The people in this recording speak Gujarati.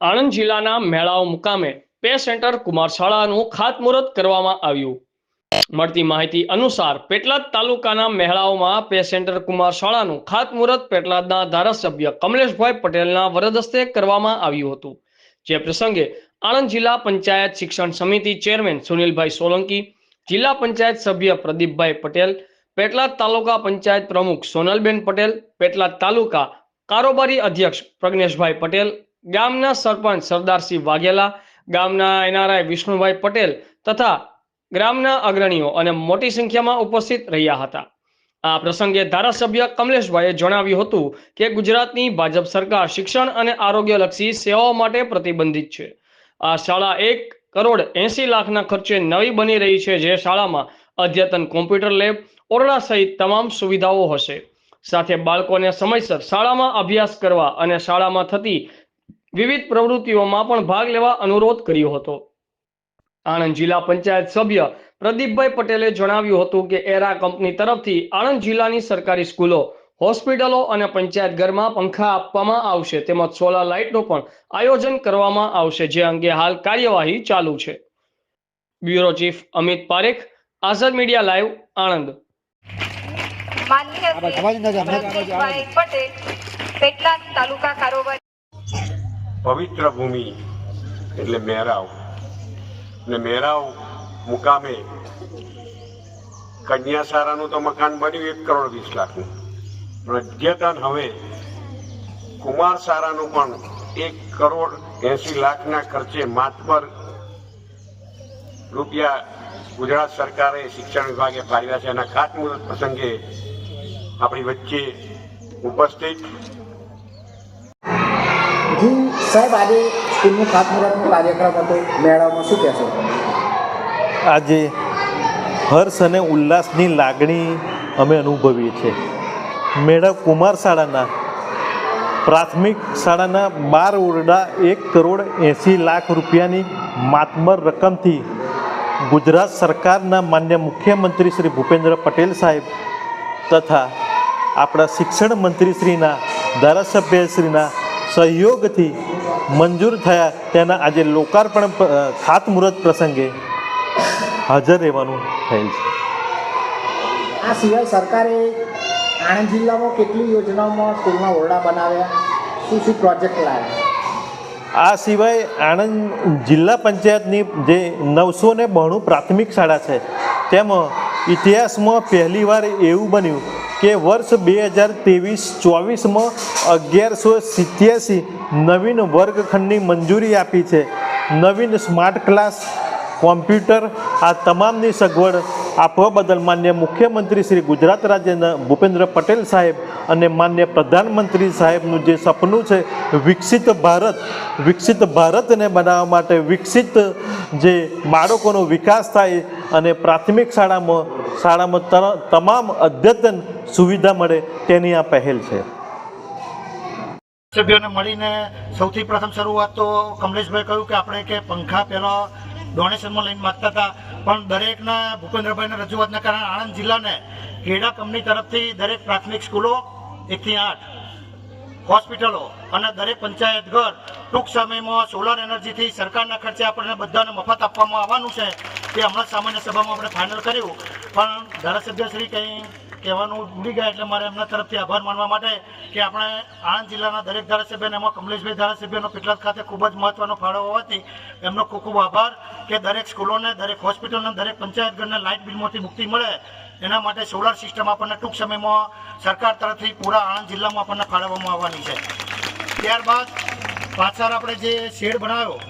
આણંદ જિલ્લાના મેળાઓ મુકામે પે સેન્ટર કુમારશાળાનું ખાતમુહૂર્ત કરવામાં આવ્યું. મળતી માહિતી અનુસાર પેટલાદ તાલુકાના મહેળાઓમાં પે સેન્ટર કુમારશાળાનું ખાતમુહૂર્ત પેટલાદના ધારાસભ્ય કમલેશભાઈ પટેલના વરદસ્તે કરવામાં આવ્યું હતું. જે પ્રસંગે આણંદ જિલ્લા પંચાયત શિક્ષણ સમિતિ ચેરમેન સુનિલભાઈ સોલંકી, જિલ્લા પંચાયત સભ્ય પ્રદીપભાઈ પટેલ, પેટલાદ તાલુકા પંચાયત પ્રમુખ સોનલબેન પટેલ, પેટલાદ તાલુકા કારોબારી અધ્યક્ષ પ્રજ્ઞેશભાઈ પટેલ ગામના સરપંચ સરદારસિંહ વાઘેલા, ગામના એનઆરઆઈ વિષ્ણુભાઈ પટેલ તથા ગ્રામના અગ્રણીઓ અને મોટી સંખ્યામાં ઉપસ્થિત રહ્યા હતા. આ પ્રસંગે ધારાસભ્ય કમલેશભાઈએ જણાવ્યું હતું કે ગુજરાતની ભાજપ સરકાર શિક્ષણ અને આરોગ્યલક્ષી સેવાઓ માટે પ્રતિબંધિત છે. આ શાળા એક કરોડ એસી લાખના ખર્ચે નવી બની રહી છે જે શાળામાં અદ્યતન કોમ્પ્યુટર લેબ, ઓરડા સહિત તમામ સુવિધાઓ હશે. સાથે બાળકોને સમયસર શાળામાં અભ્યાસ કરવા અને શાળામાં થતી વિવિધ પ્રવૃત્તિઓમાં પણ ભાગ લેવા અનુરોધ કર્યો હતો. આણંદ જિલ્લા પંચાયત સભ્ય પ્રદીપભાઈ પટેલે જણાવ્યું હતું કે એરા કંપની તરફથી આણંદ જિલ્લાની સરકારી સ્કૂલો હોસ્પિટલો અને પંચાયત ઘરમાં પંખા આપવામાં આવશે તેમજ સોલાર લાઇટનું પણ આયોજન કરવામાં આવશે જે અંગે હાલ કાર્યવાહી ચાલુ છે. Bureau chief Amit Parekh Azad media live Anand. Patel Petlad taluka કારોબારી પવિત્ર ભૂમિ એટલે મેરાવ ને મેરાવ મુકામે કન્યા સારાનું તો મકાન બન્યું એક કરોડ વીસ લાખનું. અદ્યતન હવે કુમાર સારાનું પણ એક કરોડ એસી લાખના ખર્ચે માત્ર રૂપિયા ગુજરાત સરકારે શિક્ષણ વિભાગે ફાળવ્યા છે. એના ખાતમુહૂર્ત પ્રસંગે આપણી વચ્ચે ઉપસ્થિત જી, સાહેબ, આજે સ્કૂલનું ખાતમુહૂર્તનો કાર્યક્રમ હતો. મેળામાં શું કહેશો? આજે હર્ષ અને ઉલ્લાસની લાગણી અમે અનુભવીએ છીએ. મેળા કુમાર શાળાના, પ્રાથમિક શાળાના બાર ઓરડા એક કરોડ એંસી લાખ રૂપિયાની માતમર રકમથી ગુજરાત સરકારના માન્ય મુખ્યમંત્રી શ્રી ભૂપેન્દ્ર પટેલ સાહેબ તથા આપણા શિક્ષણ મંત્રીશ્રીના ધારાસભ્યશ્રીના સહયોગથી મંજૂર થયા તેના આજે લોકાર્પણ ખાતમુહૂર્ત પ્રસંગે હાજર રહેવાનું થયેલ છે. આ સિવાય સરકારે આણંદ જિલ્લામાં કેટલી યોજનાઓમાં સ્કૂલના ઓરડા બનાવ્યા? શું શું પ્રોજેક્ટ લાવ્યા આ સિવાય આણંદ જિલ્લા પંચાયતની જે નવસો ને બાણું પ્રાથમિક શાળા છે તેમાં ઇતિહાસમાં પહેલીવાર એવું બન્યું કે વર્ષ બે હજાર ત્રેવીસ ચોવીસમાં અગિયારસો સિત્યાસી નવીન વર્ગખંડની મંજૂરી આપી છે. નવીન સ્માર્ટ ક્લાસ, કોમ્પ્યુટર, આ તમામની સગવડ આપવા બદલ માન્ય મુખ્યમંત્રી શ્રી ગુજરાત રાજ્યના ભૂપેન્દ્ર પટેલ સાહેબ અને માન્ય પ્રધાનમંત્રી સાહેબનું જે સપનું છે, વિકસિત ભારત, વિકસિત ભારતને બનાવવા માટે વિકસિત જે બાળકોનો વિકાસ થાય અને પ્રાથમિક શાળામાં શાળામાં તમામ અદ્યતન સુવિધા મળે તેની આ પહેલ છે. સભ્યોને મળીને સૌથી પ્રથમ શરૂઆત તો કમલેશભાઈ કહ્યું કે આપણે કે પંખા પહેલાં ડોનેશનમાં લઈને માગતા હતા, પણ દરેકના, ભૂપેન્દ્રભાઈના રજૂઆતના કારણે આણંદ જિલ્લાને ક્રીડા કંપની તરફથી દરેક પ્રાથમિક સ્કૂલો એકથી આઠ, હોસ્પિટલો અને દરેક પંચાયત ઘર ટૂંક સમયમાં સોલાર એનર્જીથી સરકારના ખર્ચે આપણને બધાને મફત આપવામાં આવવાનું છે. તે હમણાં સામાન્ય સભામાં આપણે ફાઇનલ કર્યું. પણ ધારાસભ્યશ્રી કંઈ કહેવાનું ભૂલી ગયા એટલે મારે એમના તરફથી આભાર માનવા માટે કે આપણે આણંદ જિલ્લાના દરેક ધારાસભ્યને એમાં કમલેશભાઈ ધારાસભ્યનો પેટલાદ ખાતે ખૂબ જ મહત્વનો ફાળો હોવાથી એમનો ખૂબ ખૂબ આભાર કે દરેક સ્કૂલોને, દરેક હોસ્પિટલને, દરેક પંચાયત ઘરને લાઇટ બિલમાંથી મુક્તિ મળે એના માટે સોલાર સિસ્ટમ આપણને ટૂંક સમયમાં સરકાર તરફથી પૂરા આણંદ જિલ્લામાં આપણને ફાળવવામાં આવવાની છે. ત્યારબાદ પાછળ આપણે જે શેડ બનાવ્યો